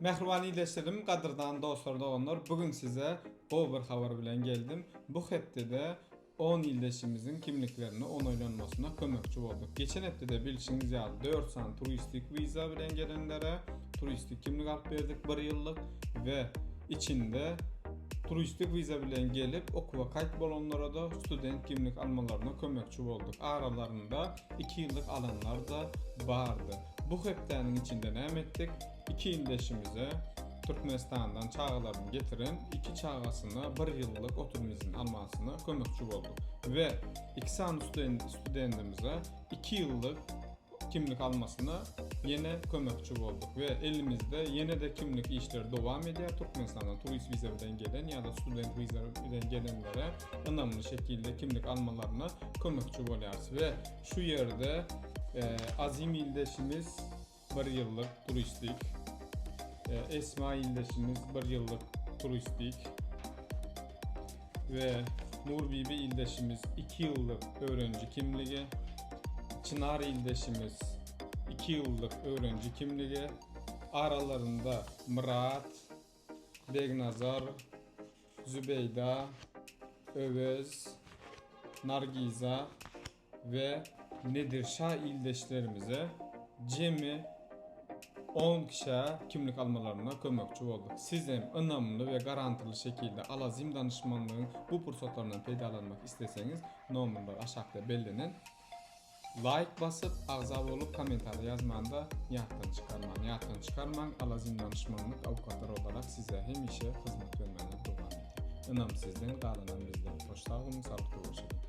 Mehrbani ileşelim, qadırdan dostlar doğanlar. Bugün size o bir haber bilen geldim. Bu hepte de 10 ildeşimizin kimliklerini onaylanmasına kömekçi olduk. Geçen hepte de bilişiniz ya 4 san turistik viza bilen gelenlere turistik kimlik alıp verdik 1 yıllık ve içinde turistik viza bilen gelip okuwa kayıt bolanlara da student kimlik almalarına kömekçi olduk. Aralarında 2 yıllık alanlar da vardı. Bu heptenin içinde ne ettik? 2 ildeşimize Türkmenistan'dan çağlarını getirin, iki çağasına bir yıllık oturum izni almasına kömekçi olduk. Ve iki san student, studentimize 2 yıllık kimlik almasına yine kömekçi olduk ve elimizde yine de kimlik işleri devam ediyor. Türkmenistan'dan turist bilen gelen ya da student bilen gelenlere önemli şekilde kimlik almalarına kömekçi oluyoruz ve şu yerde e, azim ildeşimiz bir yıllık turistik Esma ildeşimiz bir yıllık turistik. Ve Nur Bibi ildeşimiz 2 yıllık öğrenci kimliği. Çınar ildeşimiz 2 yıllık öğrenci kimliği. Aralarında Murat, Begnazar, Zübeyda, Övez, Nargiza ve Nedirşah ildeşlerimize cemi 10 kişiye kimlik almalarına kömekçi olduk. Sizin önemli ve garantili şekilde alazim danışmanlığın bu fırsatlarından faydalanmak isteseniz numaralar aşağıda belirlenen like basıp ağza olup komentar yazmanda yattan çıkarman, yattan çıkarman alazim danışmanlık avukatlar olarak size hem işe hizmet vermeye devam ediyor. Önemli sizden, kalanın bizden. Hoşçakalın, sağlıklı olun.